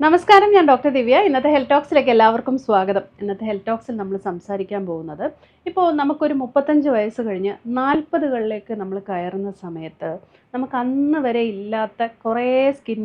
നമസ്കാരം ഞാൻ ഡോക്ടർ ദിവ്യ. ഇന്നത്തെ ഹെൽത്ത് ടോക്സിലേക്ക് എല്ലാവർക്കും സ്വാഗതം. ഇന്നത്തെ ഹെൽത്ത് ടോക്സിൽ നമ്മൾ സംസാരിക്കാൻ പോകുന്നത് ഇപ്പോൾ നമുക്കൊരു മുപ്പത്തഞ്ച് വയസ്സ് കഴിഞ്ഞ് നാൽപ്പതുകളിലേക്ക് നമ്മൾ കയറുന്ന സമയത്ത് നമുക്ക് അന്ന് വരെ ഇല്ലാത്ത കുറേ സ്കിൻ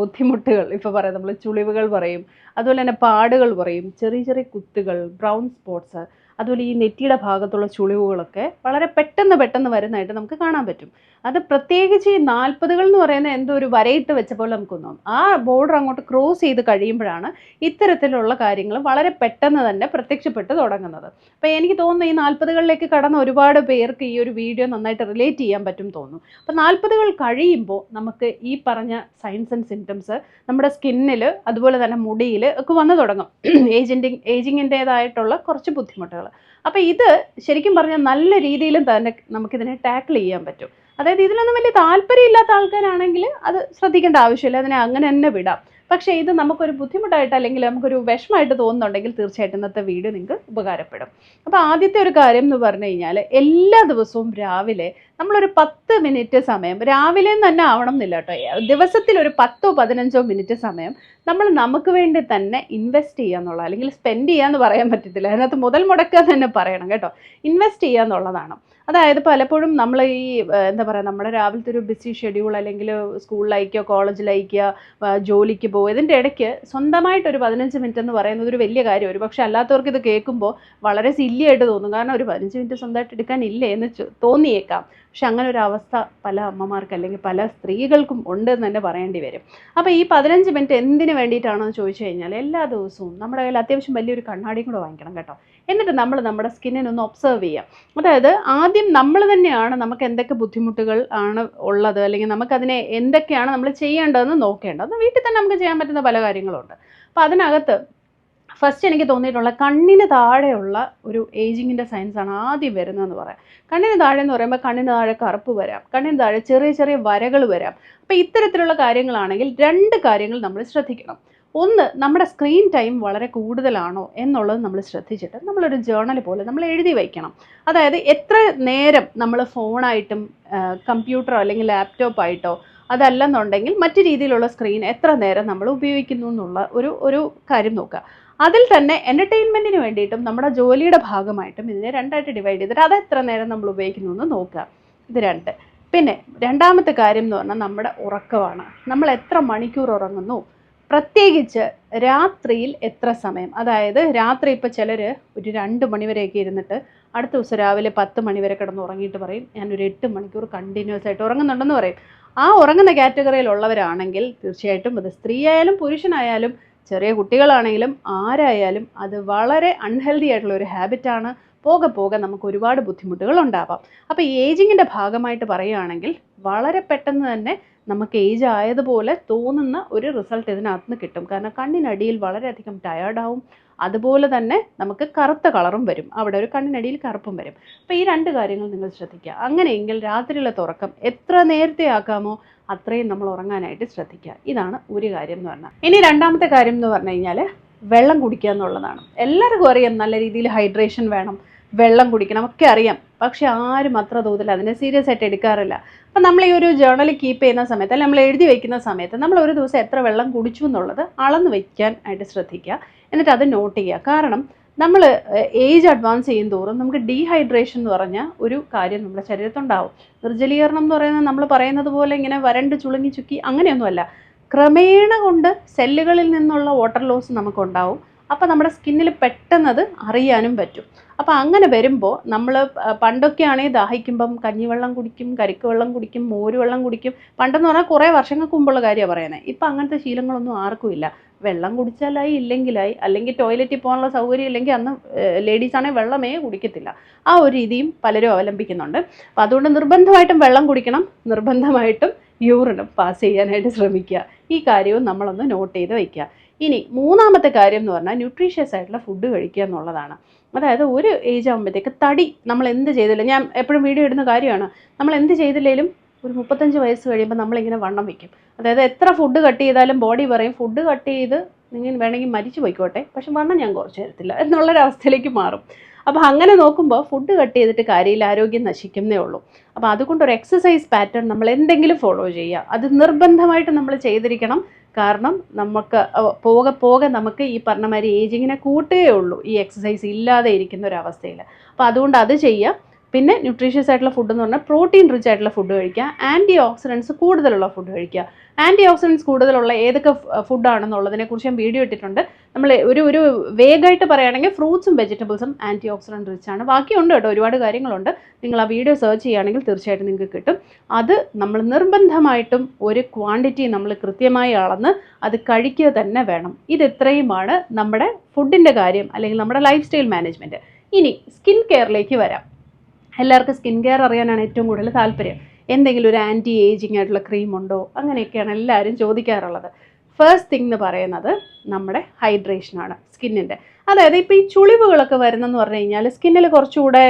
ബുദ്ധിമുട്ടുകൾ ഇപ്പോൾ പറയാം നമ്മൾ ചുളിവുകൾ പറയും അതുപോലെ തന്നെ പാടുകൾ പറയും ചെറിയ ചെറിയ കുത്തുകൾ ബ്രൗൺ സ്പോട്ട്സ് അതുപോലെ ഈ നെറ്റിയുടെ ഭാഗത്തുള്ള ചുളിവുകളൊക്കെ വളരെ പെട്ടെന്ന് പെട്ടെന്ന് വരുന്നതായിട്ട് നമുക്ക് കാണാൻ പറ്റും. അത് പ്രത്യേകിച്ച് ഈ നാൽപ്പതുകൾ എന്ന് പറയുന്ന എന്തോ ഒരു വരയിട്ട് വെച്ച പോലെ നമുക്ക് തോന്നും. ആ ബോർഡർ അങ്ങോട്ട് ക്രോസ് ചെയ്ത് കഴിയുമ്പോഴാണ് ഇത്തരത്തിലുള്ള കാര്യങ്ങൾ വളരെ പെട്ടെന്ന് തന്നെ പ്രത്യക്ഷപ്പെട്ട് തുടങ്ങുന്നത്. അപ്പോൾ എനിക്ക് തോന്നുന്നു ഈ നാൽപ്പതുകളിലേക്ക് കടന്ന ഒരുപാട് പേർക്ക് ഈ ഒരു വീഡിയോ നന്നായിട്ട് റിലേറ്റ് ചെയ്യാൻ പറ്റും തോന്നുന്നു. അപ്പോൾ നാൽപ്പതുകൾ കഴിയുമ്പോൾ നമുക്ക് ഈ പറഞ്ഞ സയൻസ് ആൻഡ് സിംറ്റംസ് നമ്മുടെ സ്കിന്നിൽ അതുപോലെ തന്നെ മുടിയിൽ ഒക്കെ വന്നു തുടങ്ങും. ഏജിന്റെ ഏജിങ്ങിന്റേതായിട്ടുള്ള കുറച്ച് ബുദ്ധിമുട്ടുകൾ. അപ്പോൾ ഇത് ശരിക്കും പറഞ്ഞാൽ നല്ല രീതിയിലും തന്നെ നമുക്കിതിനെ ടാക്കിൾ ചെയ്യാൻ പറ്റും. അതായത് ഇതിലൊന്നും വലിയ താല്പര്യമില്ലാത്ത ആൾക്കാരാണെങ്കിൽ അത് ശ്രദ്ധിക്കേണ്ട ആവശ്യമില്ല അതിനെ അങ്ങനെ തന്നെ വിടാം. പക്ഷേ ഇത് നമുക്കൊരു ബുദ്ധിമുട്ടായിട്ട് അല്ലെങ്കിൽ നമുക്കൊരു വിഷമമായിട്ട് തോന്നുന്നുണ്ടെങ്കിൽ തീർച്ചയായിട്ടും ഇന്നത്തെ വീഡിയോ നിങ്ങൾക്ക് ഉപകാരപ്പെടും. അപ്പോൾ ആദ്യത്തെ ഒരു കാര്യം എന്ന് പറഞ്ഞു കഴിഞ്ഞാൽ എല്ലാ ദിവസവും രാവിലെ നമ്മളൊരു പത്ത് മിനിറ്റ് സമയം രാവിലെ തന്നെ ആവണം എന്നില്ല കേട്ടോ. ദിവസത്തിൽ ഒരു പത്തോ പതിനഞ്ചോ മിനിറ്റ് സമയം നമ്മൾ നമുക്ക് വേണ്ടി തന്നെ ഇൻവെസ്റ്റ് ചെയ്യുക എന്നുള്ള അല്ലെങ്കിൽ സ്പെൻഡ് ചെയ്യാന്ന് പറയാൻ പറ്റത്തില്ല. അതിനകത്ത് മുതൽ മുടക്കുക തന്നെ പറയണം കേട്ടോ. ഇൻവെസ്റ്റ് ചെയ്യുക എന്നുള്ളതാണ്. അതായത് പലപ്പോഴും നമ്മൾ ഈ എന്താ പറയുക നമ്മുടെ രാവിലത്തെ ഒരു ബിസി ഷെഡ്യൂൾ അല്ലെങ്കിൽ സ്കൂളിലയക്കുക കോളേജിലയക്കുക ജോലിക്ക് പോകുക ഇതിന്റെ ഇടയ്ക്ക് സ്വന്തമായിട്ടൊരു പതിനഞ്ച് മിനിറ്റ് എന്ന് പറയുന്നത് ഒരു വലിയ കാര്യം. ഒരു പക്ഷേ അല്ലാത്തവർക്ക് ഇത് കേൾക്കുമ്പോൾ വളരെ സില്ലിയായിട്ട് തോന്നും. കാരണം ഒരു പതിനഞ്ച് മിനിറ്റ് സ്വന്തമായിട്ട് എടുക്കാനില്ലേ എന്ന് തോന്നിയേക്കാം. പക്ഷെ അങ്ങനെ ഒരു അവസ്ഥ പല അമ്മമാർക്ക് അല്ലെങ്കിൽ പല സ്ത്രീകൾക്കും ഉണ്ട് എന്ന് തന്നെ പറയേണ്ടി വരും. അപ്പോൾ ഈ പതിനഞ്ച് മിനിറ്റ് എന്തിനു വേണ്ടിയിട്ടാണെന്ന് ചോദിച്ചു കഴിഞ്ഞാൽ എല്ലാ ദിവസവും നമ്മുടെ കയ്യിൽ അത്യാവശ്യം വലിയൊരു കണ്ണാടിയും കൂടെ വാങ്ങിക്കണം കേട്ടോ. എന്നിട്ട് നമ്മൾ നമ്മുടെ സ്കിന്നിനെ ഒന്ന് ഒബ്സർവ് ചെയ്യാം. അതായത് ആദ്യം നമ്മൾ തന്നെയാണ് നമുക്ക് എന്തൊക്കെ ബുദ്ധിമുട്ടുകൾ ആണ് ഉള്ളത് അല്ലെങ്കിൽ നമുക്കതിനെ എന്തൊക്കെയാണ് നമ്മൾ ചെയ്യേണ്ടതെന്ന് നോക്കേണ്ടത്. വീട്ടിൽ തന്നെ നമുക്ക് ചെയ്യാൻ പറ്റുന്ന പല കാര്യങ്ങളുണ്ട്. അപ്പോൾ അതിനകത്ത് ഫസ്റ്റ് എനിക്ക് തോന്നിയിട്ടുള്ള കണ്ണിന് താഴെയുള്ള ഒരു ഏജിങ്ങിന്റെ സയൻസാണ് ആദ്യം വരുന്നതെന്ന് പറയാം. കണ്ണിന് താഴെ എന്ന് പറയുമ്പോൾ കണ്ണിന് താഴെ കറുപ്പ് വരാം. കണ്ണിന് താഴെ ചെറിയ ചെറിയ വരകൾ വരാം. അപ്പോൾ ഇത്തരത്തിലുള്ള കാര്യങ്ങളാണെങ്കിൽ രണ്ട് കാര്യങ്ങൾ നമ്മൾ ശ്രദ്ധിക്കണം. ഒന്ന് നമ്മുടെ സ്ക്രീൻ ടൈം വളരെ കൂടുതലാണോ എന്നുള്ളത് നമ്മൾ ശ്രദ്ധിച്ചിട്ട് നമ്മളൊരു ജേർണൽ പോലെ നമ്മൾ എഴുതി വയ്ക്കണം. അതായത് എത്ര നേരം നമ്മൾ ഫോണായിട്ടും കമ്പ്യൂട്ടറോ അല്ലെങ്കിൽ ലാപ്ടോപ്പായിട്ടോ അതല്ലെന്നുണ്ടെങ്കിൽ മറ്റു രീതിയിലുള്ള സ്ക്രീൻ എത്ര നേരം നമ്മൾ ഉപയോഗിക്കുന്നു എന്നുള്ള ഒരു ഒരു കാര്യം നോക്കുക. അതിൽ തന്നെ എന്റർടൈൻമെന്റിന് വേണ്ടിയിട്ടും നമ്മുടെ ജോലിയുടെ ഭാഗമായിട്ടും ഇതിനെ രണ്ടായിട്ട് ഡിവൈഡ് ചെയ്തിട്ട് അത് എത്ര നേരം നമ്മൾ ഉപയോഗിക്കുന്നു എന്ന് നോക്കുക. ഇത് രണ്ട്. പിന്നെ രണ്ടാമത്തെ കാര്യം എന്ന് പറഞ്ഞാൽ നമ്മുടെ ഉറക്കമാണ്. നമ്മൾ എത്ര മണിക്കൂർ ഉറങ്ങുന്നു? പ്രത്യേകിച്ച് രാത്രിയിൽ എത്ര സമയം? അതായത് രാത്രി ഇപ്പോൾ ചിലർ ഒരു രണ്ട് മണിവരെയൊക്കെ ഇരുന്നിട്ട് അടുത്ത ദിവസം രാവിലെ പത്ത് മണിവരെ കിടന്ന് ഉറങ്ങിയിട്ട് പറയും ഞാൻ ഒരു എട്ട് മണിക്കൂർ കണ്ടിന്യൂസ് ആയിട്ട് ഉറങ്ങുന്നുണ്ടെന്ന് പറയും. ആ ഉറങ്ങുന്ന കാറ്റഗറിയിലുള്ളവരാണെങ്കിൽ തീർച്ചയായിട്ടും അത് സ്ത്രീയായാലും പുരുഷനായാലും ചെറിയ കുട്ടികളാണെങ്കിലും ആരായാലും അത് വളരെ അൺഹെൽതി ആയിട്ടുള്ള ഒരു ഹാബിറ്റാണ് പോകെ പോകെ നമുക്ക് ഒരുപാട് ബുദ്ധിമുട്ടുകൾ ഉണ്ടാവാം. അപ്പോൾ ഈ ഏജിങ്ങിന്റെ ഭാഗമായിട്ട് പറയുകയാണെങ്കിൽ വളരെ പെട്ടെന്ന് തന്നെ നമുക്ക് ഏജ് ആയതുപോലെ തോന്നുന്ന ഒരു റിസൾട്ട് ഇതിനകത്ത് നിന്ന് കിട്ടും. കാരണം കണ്ണിനടിയിൽ വളരെയധികം ടയേർഡാവും അതുപോലെ തന്നെ നമുക്ക് കറുത്ത കളറും വരും. അവിടെ ഒരു കണ്ണിനടിയിൽ കറുപ്പും വരും. അപ്പോൾ ഈ രണ്ട് കാര്യങ്ങൾ നിങ്ങൾ ശ്രദ്ധിക്കുക. അങ്ങനെയെങ്കിൽ രാത്രിയിലെ തുറക്കം എത്ര നേരത്തെ ആക്കാമോ അത്രയും നമ്മൾ ഉറങ്ങാനായിട്ട് ശ്രദ്ധിക്കുക. ഇതാണ് ഒരു കാര്യം എന്ന് പറഞ്ഞാൽ. ഇനി രണ്ടാമത്തെ കാര്യം എന്ന് പറഞ്ഞു കഴിഞ്ഞാൽ വെള്ളം കുടിക്കുക എന്നുള്ളതാണ്. എല്ലാവർക്കും അറിയാം നല്ല രീതിയിൽ ഹൈഡ്രേഷൻ വേണം. വെള്ളം കുടിക്കണം ഒക്കെ അറിയാം. പക്ഷെ ആരും അത്ര തോതിൽ അതിനെ സീരിയസ് ആയിട്ട് എടുക്കാറില്ല. അപ്പം നമ്മൾ ഈ ഒരു ജേർണൽ കീപ്പ് ചെയ്യുന്ന സമയത്ത് അല്ലെങ്കിൽ നമ്മൾ എഴുതി വയ്ക്കുന്ന സമയത്ത് നമ്മൾ ഒരു ദിവസം എത്ര വെള്ളം കുടിച്ചു എന്നുള്ളത് അളന്ന് വയ്ക്കാൻ ആയിട്ട് ശ്രദ്ധിക്കുക. എന്നിട്ട് അത് നോട്ട് ചെയ്യുക. കാരണം നമ്മൾ ഏജ് അഡ്വാൻസ് ചെയ്യും തോറും നമുക്ക് ഡീഹൈഡ്രേഷൻ എന്ന് പറഞ്ഞ ഒരു കാര്യം നമ്മുടെ ശരീരത്തുണ്ടാവും. നിർജലീകരണം എന്ന് പറയുന്നത് നമ്മൾ പറയുന്നത് പോലെ ഇങ്ങനെ വരണ്ട് ചുളുങ്ങി ചുക്കി അങ്ങനെയൊന്നുമല്ല. ക്രമേണ കൊണ്ട് സെല്ലുകളിൽ നിന്നുള്ള വാട്ടർ ലോസ് നമുക്കുണ്ടാവും. അപ്പോൾ നമ്മുടെ സ്കിന്നിൽ പെട്ടെന്ന് അത് അറിയാനും പറ്റും. അപ്പോൾ അങ്ങനെ വരുമ്പോൾ നമ്മൾ പണ്ടൊക്കെയാണെങ്കിൽ ദാഹിക്കുമ്പം കഞ്ഞിവെള്ളം കുടിക്കും കരിക്ക് വെള്ളം കുടിക്കും മോര് വെള്ളം കുടിക്കും. പണ്ടെന്ന് പറഞ്ഞാൽ കുറേ വർഷങ്ങൾക്ക് മുമ്പുള്ള കാര്യമാണ് പറയുന്നത് ഇപ്പം അങ്ങനത്തെ ശീലങ്ങളൊന്നും ആർക്കുമില്ല വെള്ളം കുടിച്ചാലായി ഇല്ലെങ്കിലായി അല്ലെങ്കിൽ ടോയ്ലറ്റിൽ പോകാനുള്ള സൗകര്യം ഇല്ലെങ്കിൽ അന്ന് ലേഡീസ് ആണെങ്കിൽ വെള്ളമേ കുടിക്കത്തില്ല. ആ ഒരു രീതിയും പലരും അവലംബിക്കുന്നുണ്ട്. അപ്പോൾ അതുകൊണ്ട് നിർബന്ധമായിട്ടും വെള്ളം കുടിക്കണം നിർബന്ധമായിട്ടും യൂറിനും പാസ് ചെയ്യാനായിട്ട് ശ്രമിക്കുക. ഈ കാര്യവും നമ്മളൊന്ന് നോട്ട് ചെയ്ത് വയ്ക്കുക. ഇനി മൂന്നാമത്തെ കാര്യം എന്ന് പറഞ്ഞാൽ ന്യൂട്രീഷ്യസ് ആയിട്ടുള്ള ഫുഡ് കഴിക്കുക എന്നുള്ളതാണ്. അതായത് ഒരു ഏജ് ആകുമ്പോഴത്തേക്ക് തടി നമ്മൾ എന്ത് ചെയ്തില്ല? ഞാൻ എപ്പോഴും വീഡിയോ ഇടുന്ന കാര്യമാണ്. നമ്മൾ എന്ത് ചെയ്തില്ലെങ്കിലും ഒരു മുപ്പത്തഞ്ച് വയസ്സ് കഴിയുമ്പോൾ നമ്മളിങ്ങനെ വണ്ണം വയ്ക്കും അതായത് എത്ര ഫുഡ് കട്ട് ചെയ്താലും ബോഡി പറയും ഫുഡ് കട്ട് ചെയ്ത് നിങ്ങൾ വേണമെങ്കിൽ മരിച്ചു പോയിക്കോട്ടെ പക്ഷെ വണ്ണം ഞാൻ കുറച്ച് തരത്തില്ല എന്നുള്ളൊരവസ്ഥയിലേക്ക് മാറും. അപ്പോൾ അങ്ങനെ നോക്കുമ്പോൾ ഫുഡ് കട്ട് ചെയ്തിട്ട് കാര്യമില്ല ആരോഗ്യം നശിക്കുന്നേ ഉള്ളൂ. അപ്പോൾ അതുകൊണ്ട് ഒരു എക്സസൈസ് പാറ്റേൺ നമ്മൾ എന്തെങ്കിലും ഫോളോ ചെയ്യുക. അത് നിർബന്ധമായിട്ട് നമ്മൾ ചെയ്തിരിക്കണം. കാരണം നമുക്ക് പോകെ പോകെ നമുക്ക് ഈ പറഞ്ഞ മാതിരി ഏജിങ്ങിനെ കൂട്ടുകയേ ഉള്ളൂ ഈ എക്സസൈസ് ഇല്ലാതെ ഇരിക്കുന്ന ഒരു അവസ്ഥയിൽ അപ്പോൾ അതുകൊണ്ട് അത് ചെയ്യുക പിന്നെ ന്യൂട്രീഷ്യസ് ആയിട്ടുള്ള ഫുഡ് എന്ന് പറഞ്ഞാൽ പ്രോട്ടീൻ റിച്ച് ആയിട്ടുള്ള ഫുഡ് കഴിക്കുക. ആന്റി ഓക്സിഡൻസ് കൂടുതലുള്ള ഫുഡ് കഴിക്കുക. ആന്റി ഓക്സിഡൻസ് കൂടുതലുള്ള ഏതൊക്കെ ഫുഡാണെന്നുള്ളതിനെ കുറിച്ച് ഞാൻ വീഡിയോ ഇട്ടിട്ടുണ്ട്. നമ്മൾ ഒരു ഒരു വേഗമായിട്ട് പറയുകയാണെങ്കിൽ ഫ്രൂട്ട്സും വെജിറ്റബിൾസും ആന്റി ഓക്സിഡന്റ് റിച്ച് ആണ്. ബാക്കിയുണ്ട് കേട്ടോ ഒരുപാട് കാര്യങ്ങളുണ്ട്. നിങ്ങൾ ആ വീഡിയോ സെർച്ച് ചെയ്യുകയാണെങ്കിൽ തീർച്ചയായിട്ടും നിങ്ങൾക്ക് കിട്ടും. അത് നമ്മൾ നിർബന്ധമായിട്ടും ഒരു ക്വാണ്ടിറ്റി നമ്മൾ കൃത്യമായി അളന്ന് അത് കഴിക്കുക തന്നെ വേണം. ഇത് നമ്മുടെ ഫുഡിന്റെ കാര്യം അല്ലെങ്കിൽ നമ്മുടെ ലൈഫ് സ്റ്റൈൽ മാനേജ്മെന്റ് ഇനി സ്കിൻ കെയറിലേക്ക് വരാം. എല്ലാവർക്കും സ്കിൻ കെയർ അറിയാനാണ് ഏറ്റവും കൂടുതൽ താല്പര്യം. എന്തെങ്കിലും ഒരു ആന്റി ഏജിങ് ആയിട്ടുള്ള ക്രീം ഉണ്ടോ? അങ്ങനെയൊക്കെയാണ് എല്ലാവരും ചോദിക്കാറുള്ളത്. ഫസ്റ്റ് തിങ് എന്ന് പറയുന്നത് നമ്മുടെ ഹൈഡ്രേഷനാണ് സ്കിന്നിന്റെ അതായത് ഇപ്പോൾ ഈ ചുളിവുകളൊക്കെ വരുന്നതെന്ന് പറഞ്ഞു കഴിഞ്ഞാൽ സ്കിന്നിൽ കുറച്ചുകൂടെ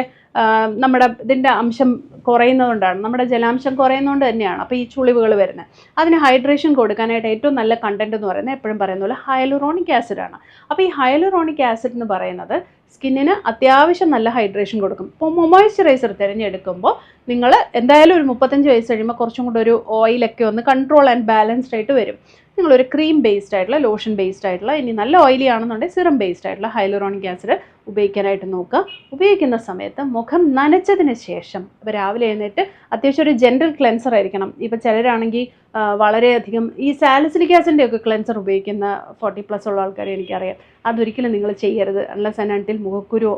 നമ്മുടെ ഇതിന്റെ അംശം കുറയുന്നതുകൊണ്ടാണ് നമ്മുടെ ജലാംശം കുറയുന്നതുകൊണ്ട് തന്നെയാണ് അപ്പോൾ ഈ ചുളിവുകൾ വരുന്നത് അതിന് ഹൈഡ്രേഷൻ കൊടുക്കാനായിട്ട് ഏറ്റവും നല്ല കണ്ടന്റ് എന്ന് പറയുന്നത് എപ്പോഴും പറയുന്ന പോലെ ഹയലുറോണിക് ആസിഡാണ് അപ്പോൾ ഈ ഹയലുറോണിക് ആസിഡ് എന്ന് പറയുന്നത് സ്കിന്നിന് അത്യാവശ്യം നല്ല ഹൈഡ്രേഷൻ കൊടുക്കും. ഇപ്പോൾ മൊമോയ്സ്ചറൈസർ തിരഞ്ഞെടുക്കുമ്പോൾ നിങ്ങൾ എന്തായാലും ഒരു മുപ്പത്തഞ്ച് വയസ്സ് കഴിയുമ്പോൾ കുറച്ചും കൂടെ ഒരു ഓയിലൊക്കെ ഒന്ന് കൺട്രോൾ ആൻഡ് ബാലൻസ്ഡ് ആയിട്ട് വരും. നിങ്ങളൊരു ക്രീം ബേസ്ഡ് ആയിട്ടുള്ള ലോഷൻ ബേസ്ഡ് ആയിട്ടുള്ള ഇനി നല്ല ഓയിലി ആണെന്നുണ്ടെങ്കിൽ സിറം ബേസ്ഡ് ആയിട്ടുള്ള ഹൈലുറോണിക് ആസിഡ് ഉപയോഗിക്കാനായിട്ട് നോക്കുക. ഉപയോഗിക്കുന്ന സമയത്ത് മുഖം നനച്ചതിന് ശേഷം ഇപ്പോൾ രാവിലെ എഴുന്നേറ്റ് അത്യാവശ്യം ഒരു ജെൻറൽ ക്ലെൻസർ ആയിരിക്കണം. ഇപ്പോൾ ചിലരാണെങ്കിൽ വളരെയധികം ഈ സാലസിലിക് ആസിന്റെ ഒക്കെ ക്ലെൻസർ ഉപയോഗിക്കുന്ന ഫോർട്ടി പ്ലസ് ഉള്ള ആൾക്കാരെ എനിക്കറിയാം. അതൊരിക്കലും നിങ്ങൾ ചെയ്യരുത്. അൺലസ് അനാട്ടിൽ മുഖക്കുരു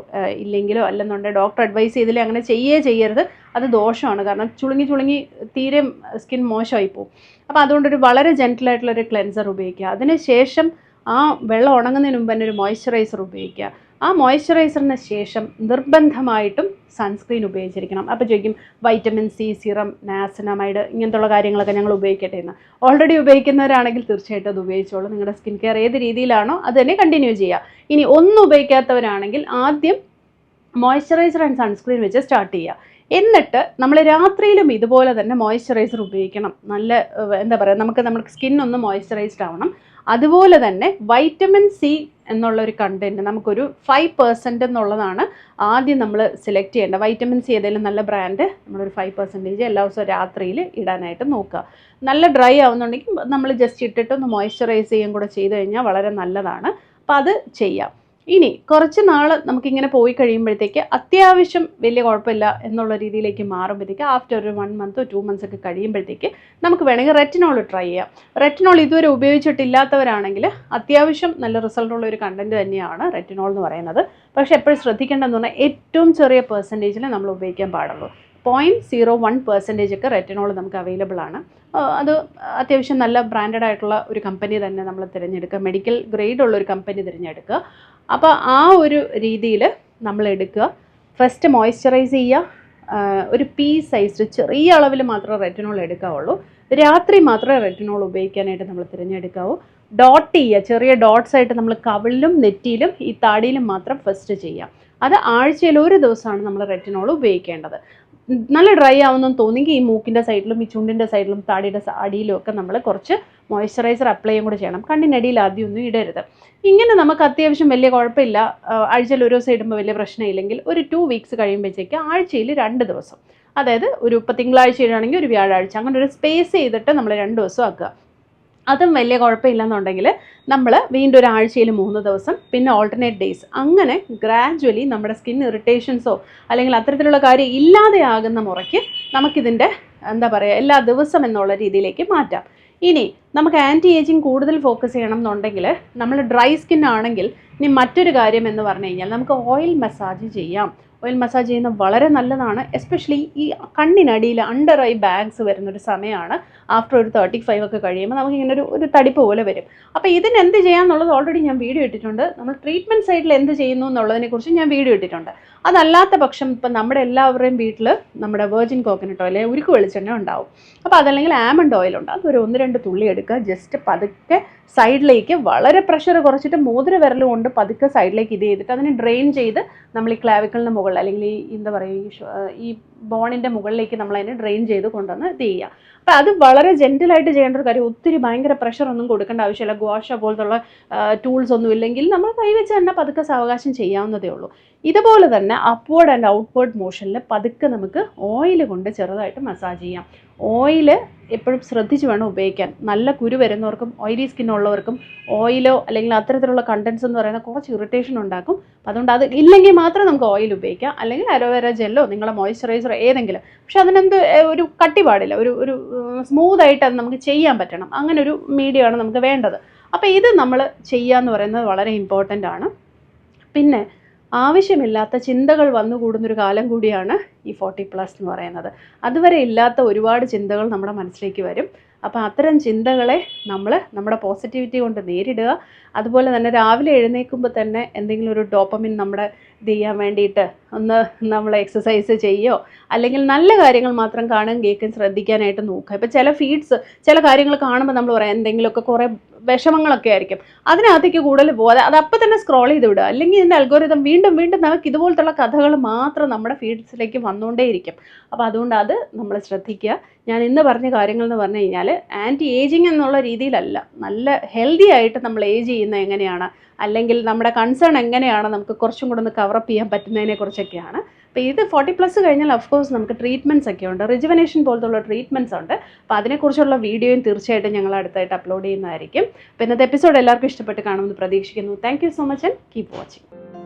ഇല്ലെങ്കിലോ അല്ലെന്നുണ്ടെങ്കിൽ ഡോക്ടർ അഡ്വൈസ് ചെയ്തില്ലേ അങ്ങനെ ചെയ്യേ ചെയ്യരുത്. അത് ദോഷമാണ്. കാരണം ചുളുങ്ങി ചുളുങ്ങി തീരെ സ്കിൻ മോശമായി പോകും അപ്പോൾ അതുകൊണ്ടൊരു വളരെ ജെന്റിലായിട്ടുള്ളൊരു ക്ലെൻസർ ഉപയോഗിക്കുക. അതിനുശേഷം ആ വെള്ളം ഉണങ്ങുന്നതിന് മുമ്പ് തന്നെ ഒരു മോയ്സ്ചറൈസർ ഉപയോഗിക്കുക. ആ മോയ്സ്ചറൈസറിന് ശേഷം നിർബന്ധമായിട്ടും സൺസ്ക്രീൻ ഉപയോഗിച്ചിരിക്കണം. അപ്പോൾ ചോദിക്കും വൈറ്റമിൻ സി സിറം നാസനമൈഡ് ഇങ്ങനത്തുള്ള കാര്യങ്ങളൊക്കെ ഞങ്ങൾ ഉപയോഗിക്കട്ടെ എന്ന്. ഓൾറെഡി ഉപയോഗിക്കുന്നവരാണെങ്കിൽ തീർച്ചയായിട്ടും അത് ഉപയോഗിച്ചോളൂ. നിങ്ങളുടെ സ്കിൻ കെയർ ഏത് രീതിയിലാണോ അത് തന്നെ കണ്ടിന്യൂ ചെയ്യുക. ഇനി ഒന്നും ഉപയോഗിക്കാത്തവരാണെങ്കിൽ ആദ്യം മോയ്സ്ചറൈസർ ആൻഡ് സൺസ്ക്രീൻ വെച്ച് സ്റ്റാർട്ട് ചെയ്യുക. എന്നിട്ട് നമ്മൾ രാത്രിയിലും ഇതുപോലെ തന്നെ മോയ്സ്ചറൈസർ ഉപയോഗിക്കണം. നല്ല എന്താ പറയുക നമുക്ക് നമ്മുടെ സ്കിൻ ഒന്ന് മോയ്സ്ചറൈസ്ഡ് ആവണം. അതുപോലെ തന്നെ വൈറ്റമിൻ സി എന്നുള്ള ഒരു കണ്ടന്റ് നമുക്കൊരു ഫൈവ് പെർസെന്റ് എന്നുള്ളതാണ് ആദ്യം നമ്മൾ സെലക്ട് ചെയ്യേണ്ടത്. വൈറ്റമിൻ സി ഏതെങ്കിലും നല്ല ബ്രാൻഡ് നമ്മളൊരു ഫൈവ് പെർസെന്റേജ് എല്ലാ ദിവസവും രാത്രിയിൽ ഇടാനായിട്ട് നോക്കുക. നല്ല ഡ്രൈ ആവുന്നുണ്ടെങ്കിൽ നമ്മൾ ജസ്റ്റ് ഇട്ടിട്ട് ഒന്ന് മോയ്സ്ചറൈസ് ചെയ്യുകയും കൂടെ ചെയ്ത് കഴിഞ്ഞാൽ വളരെ നല്ലതാണ്. അപ്പോൾ അത് ചെയ്യാം. ഇനി കുറച്ച് നാൾ നമുക്കിങ്ങനെ പോയി കഴിയുമ്പോഴത്തേക്ക് അത്യാവശ്യം വലിയ കുഴപ്പമില്ല എന്നുള്ള രീതിയിലേക്ക് മാറുമ്പോഴത്തേക്ക് ആഫ്റ്റർ ഒരു വൺ മന്ത് ടു മന്ത്സ് ഒക്കെ കഴിയുമ്പോഴത്തേക്ക് നമുക്ക് വേണമെങ്കിൽ റെറ്റിനോൾ ട്രൈ ചെയ്യാം. റെറ്റിനോൾ ഇതുവരെ ഉപയോഗിച്ചിട്ടില്ലാത്തവരാണെങ്കിൽ അത്യാവശ്യം നല്ല റിസൾട്ടുള്ള ഒരു കണ്ടന്റ് തന്നെയാണ് റെറ്റിനോൾ എന്ന് പറയുന്നത്. പക്ഷേ എപ്പോഴും ശ്രദ്ധിക്കേണ്ടതെന്ന് പറഞ്ഞാൽ ഏറ്റവും ചെറിയ പെർസെന്റേജിൽ നമ്മൾ ഉപയോഗിക്കാൻ പാടുള്ളൂ. പോയിന്റ് സീറോ വൺ പെർസെന്റേജ് ഒക്കെ റെറ്റിനോൾ നമുക്ക് അവൈലബിൾ ആണ്. അത് അത്യാവശ്യം നല്ല ബ്രാൻഡഡ് ആയിട്ടുള്ള ഒരു കമ്പനി തന്നെ നമ്മൾ തിരഞ്ഞെടുക്കുക. മെഡിക്കൽ ഗ്രേഡ് ഉള്ള ഒരു കമ്പനി തിരഞ്ഞെടുക്കുക. അപ്പോൾ ആ ഒരു രീതിയിൽ നമ്മൾ എടുക്കുക. ഫസ്റ്റ് മോയ്സ്ചറൈസ് ചെയ്യുക. ഒരു പീ സൈസ്ഡ് ചെറിയ അളവിൽ മാത്രമേ റെറ്റിനോൾ എടുക്കാവുള്ളൂ. രാത്രി മാത്രമേ റെറ്റിനോൾ ഉപയോഗിക്കാനായിട്ട് നമ്മൾ തിരഞ്ഞെടുക്കാവൂ. ഡോട്ട് ചെയ്യുക. ചെറിയ ഡോട്ട്സ് ആയിട്ട് നമ്മൾ കവിളിലും നെറ്റിയിലും ഈ താടിയിലും മാത്രം ഫസ്റ്റ് ചെയ്യുക. അത് ആഴ്ചയിൽ ഒരു ദിവസമാണ് നമ്മൾ റെറ്റിനോൾ ഉപയോഗിക്കേണ്ടത്. നല്ല ഡ്രൈ ആവുന്നെന്ന് തോന്നിയെങ്കിൽ ഈ മൂക്കിന്റെ സൈഡിലും ഈ ചുണ്ടിന്റെ സൈഡിലും താടിയുടെ അടിയിലും ഒക്കെ നമ്മൾ കുറച്ച് മോയ്സ്ചറൈസർ അപ്ലൈ ചെയ്യും കൂടെ ചെയ്യണം. കണ്ണിനടിയിൽ ആദ്യം ഒന്നും ഇടരുത്. ഇങ്ങനെ നമുക്ക് അത്യാവശ്യം വലിയ കുഴപ്പമില്ല. ആഴ്ചയിൽ ഒരു ദിവസം ഇടുമ്പോൾ വലിയ പ്രശ്നമില്ലെങ്കിൽ ഒരു ടു വീക്സ് കഴിയുമ്പോഴത്തേക്ക് ആഴ്ചയിൽ രണ്ട് ദിവസം. അതായത് ഒരു ഇപ്പോൾ തിങ്കളാഴ്ച ഇടുകയാണെങ്കിൽ ഒരു വ്യാഴാഴ്ച. അങ്ങനെ ഒരു സ്പേസ് ചെയ്തിട്ട് നമ്മൾ രണ്ട് ദിവസം ആക്കുക. അതും വലിയ കുഴപ്പമില്ലെന്നുണ്ടെങ്കിൽ നമ്മൾ വീണ്ടും ഒരാഴ്ചയിൽ മൂന്ന് ദിവസം പിന്നെ ഓൾട്ടർനേറ്റ് ഡേയ്സ് അങ്ങനെ ഗ്രാജ്വലി നമ്മുടെ സ്കിൻ ഇറിറ്റേഷൻസോ അല്ലെങ്കിൽ അത്തരത്തിലുള്ള കാര്യം ഇല്ലാതെയാകുന്ന മുറയ്ക്ക് നമുക്കിതിന്റെ എന്താ പറയുക എല്ലാ ദിവസം എന്നുള്ള രീതിയിലേക്ക് മാറ്റാം. ഇനി നമുക്ക് ആന്റി ഏജിങ് കൂടുതൽ ഫോക്കസ് ചെയ്യണം എന്നുണ്ടെങ്കിൽ നമ്മൾ ഡ്രൈ സ്കിൻ ആണെങ്കിൽ ഇനി മറ്റൊരു കാര്യം എന്ന് പറഞ്ഞു കഴിഞ്ഞാൽ നമുക്ക് ഓയിൽ മസാജ് ചെയ്യാം. ഓയിൽ മസാജ് ചെയ്യുന്നത് വളരെ നല്ലതാണ്. എസ്പെഷ്യലി ഈ കണ്ണിനടിയിൽ അണ്ടർ ഐ ബാഗ്സ് വരുന്നൊരു സമയമാണ് ആഫ്റ്റർ ഒരു തേർട്ടി ഫൈവ് ഒക്കെ കഴിയുമ്പോൾ നമുക്ക് ഇങ്ങനെ ഒരു ഒരു തടിപ്പ് പോലെ വരും. അപ്പോൾ ഇതിന് എന്ത് ചെയ്യാമെന്നുള്ളത് ഓൾറെഡി ഞാൻ വീഡിയോ ഇട്ടിട്ടുണ്ട്. നമ്മൾ ട്രീറ്റ്മെന്റ് സൈഡിൽ എന്ത് ചെയ്യുന്നു എന്നുള്ളതിനെക്കുറിച്ച് ഞാൻ വീഡിയോ ഇട്ടിട്ടുണ്ട്. അതല്ലാത്ത പക്ഷം ഇപ്പം നമ്മുടെ എല്ലാവരുടെയും വീട്ടിൽ നമ്മുടെ വെർജിൻ കോക്കനട്ട് ഓയിൽ ഉരുക്ക് വെളിച്ചെണ്ണ ഉണ്ടാവും. അപ്പോൾ അതല്ലെങ്കിൽ ആമണ്ട് ഓയിൽ ഉണ്ട്. അതൊരു ഒന്ന് രണ്ട് തുള്ളി എടുക്കുക. ജസ്റ്റ് പതുക്കെ സൈഡിലേക്ക് വളരെ പ്രഷർ കുറച്ചിട്ട് മോതിര വിരലും കൊണ്ട് പതുക്കെ സൈഡിലേക്ക് ഇത് ചെയ്തിട്ട് അതിനെ ഡ്രെയിൻ ചെയ്ത് നമ്മൾ ഈ ക്ലാവിക്കലിന് മുകളിൽ അല്ലെങ്കിൽ ഈ എന്താ പറയുക ഈ ബോണിന്റെ മുകളിലേക്ക് നമ്മൾ അതിനെ ഡ്രെയിൻ ചെയ്ത് കൊണ്ടുവന്ന് ഇത് ചെയ്യുക. അപ്പോൾ അത് വളരെ ജെന്റിലായിട്ട് ചെയ്യേണ്ട ഒരു കാര്യം. ഒത്തിരി ഭയങ്കര പ്രഷർ ഒന്നും കൊടുക്കേണ്ട ആവശ്യമില്ല. ഗോഷ പോലത്തുള്ള ടൂൾസ് ഒന്നും ഇല്ലെങ്കിൽ നമ്മൾ കൈവച്ച് തന്നെ പതുക്കെ സാവകാശം ചെയ്യാവുന്നതേ ഉള്ളൂ. ഇതുപോലെ തന്നെ അപ്വേർഡ് ആൻഡ് ഔട്ട്വേർഡ് മോഷനിൽ പതുക്കെ നമുക്ക് ഓയിൽ കൊണ്ട് ചെറുതായിട്ട് മസാജ് ചെയ്യാം. ഓയിൽ എപ്പോഴും ശ്രദ്ധിച്ച് വേണം ഉപയോഗിക്കാൻ. നല്ല കുരു വരുന്നവർക്കും ഓയിലി സ്കിൻ ഉള്ളവർക്കും ഓയിലോ അല്ലെങ്കിൽ അത്തരത്തിലുള്ള കണ്ടൻസ് എന്ന് പറയുന്ന കുറച്ച് ഇറിറ്റേഷൻ ഉണ്ടാക്കും. അതുകൊണ്ട് അത് ഇല്ലെങ്കിൽ മാത്രം നമുക്ക് ഓയിൽ ഉപയോഗിക്കാം. അല്ലെങ്കിൽ അലോവേര ജെല്ലോ നിങ്ങളുടെ മോയ്സ്ചറൈസറോ ഏതെങ്കിലും. പക്ഷെ അതിനെന്ത് ഒരു കട്ടി പാടില്ല. ഒരു ഒരു സ്മൂത്ത് ആയിട്ട് അത് നമുക്ക് ചെയ്യാൻ പറ്റണം. അങ്ങനെ ഒരു മീഡിയമാണ് നമുക്ക് വേണ്ടത്. അപ്പോൾ ഇത് നമ്മൾ ചെയ്യുക ചെയ്യാന്ന് പറയുന്നത് വളരെ ഇമ്പോർട്ടന്റ് ആണ്. പിന്നെ ആവശ്യമില്ലാത്ത ചിന്തകൾ വന്നുകൂടുന്നൊരു കാലം കൂടിയാണ് ഈ ഫോർട്ടി പ്ലസ് എന്ന് പറയുന്നത്. അതുവരെ ഇല്ലാത്ത ഒരുപാട് ചിന്തകൾ നമ്മുടെ മനസ്സിലേക്ക് വരും. അപ്പോൾ അത്തരം ചിന്തകളെ നമ്മൾ നമ്മുടെ പോസിറ്റിവിറ്റി കൊണ്ട് നേരിടുക. അതുപോലെ തന്നെ രാവിലെ എഴുന്നേൽക്കുമ്പോൾ തന്നെ എന്തെങ്കിലും ഒരു ഡോപ്പമിൻ നമ്മുടെ ഇത് ചെയ്യാൻ വേണ്ടിയിട്ട് ഒന്ന് നമ്മൾ എക്സസൈസ് ചെയ്യോ? അല്ലെങ്കിൽ നല്ല കാര്യങ്ങൾ മാത്രം കാണുകയും കേൾക്കുകയും ശ്രദ്ധിക്കാനായിട്ട് നോക്കുക. ഇപ്പോൾ ചില ഫീഡ്സ് ചില കാര്യങ്ങൾ കാണുമ്പോൾ നമ്മൾ പറയാം എന്തെങ്കിലുമൊക്കെ കുറേ വിഷമങ്ങളൊക്കെ ആയിരിക്കും. അതിനകത്തേക്ക് കൂടുതൽ പോകാതെ അത് അപ്പം തന്നെ സ്ക്രോൾ ചെയ്ത് വിടുക. അല്ലെങ്കിൽ ഇതിന്റെ അൽഗോരിതം വീണ്ടും വീണ്ടും നമുക്ക് ഇതുപോലത്തുള്ള കഥകൾ മാത്രം നമ്മുടെ ഫീഡ്സിലേക്ക് വന്നുകൊണ്ടേയിരിക്കും. അപ്പോൾ അതുകൊണ്ട് അത് നമ്മൾ ശ്രദ്ധിക്കുക. ഞാൻ ഇന്ന് പറഞ്ഞ കാര്യങ്ങൾ എന്ന് പറഞ്ഞു കഴിഞ്ഞാൽ ആന്റി ഏജിങ് എന്നുള്ള രീതിയിലല്ല. നല്ല ഹെൽത്തി ആയിട്ട് നമ്മൾ ഏജ് ചെയ്യുന്നത് എങ്ങനെയാണ്? അല്ലെങ്കിൽ നമ്മുടെ കൺസേൺ എങ്ങനെയാണ്? നമുക്ക് കുറച്ചും കൂടെ ഒന്ന് കവറപ്പ് ചെയ്യാൻ പറ്റുന്നതിനെ കുറിച്ചൊക്കെയാണ് അപ്പോൾ ഇത് ഫോർട്ടി പ്ലസ് കഴിഞ്ഞാൽ ഓഫ് കോഴ്സ് നമുക്ക് ട്രീറ്റ്മെന്റ്സ് ഒക്കെ ഉണ്ട്. റിജുവനേഷൻ പോലത്തുള്ള ട്രീറ്റ്മെന്റ്സ് ഉണ്ട്. അപ്പോൾ അതിനെക്കുറിച്ചുള്ള വീഡിയോയും തീർച്ചയായിട്ടും ഞങ്ങൾ അടുത്തായിട്ട് അപ്ലോഡ് ചെയ്യുന്നതായിരിക്കും. അപ്പോൾ ഇന്നത്തെ എപ്പിസോഡ് എല്ലാവർക്കും ഇഷ്ടപ്പെട്ട് കാണുമെന്ന് പ്രതീക്ഷിക്കുന്നു. Thank so much and keep watching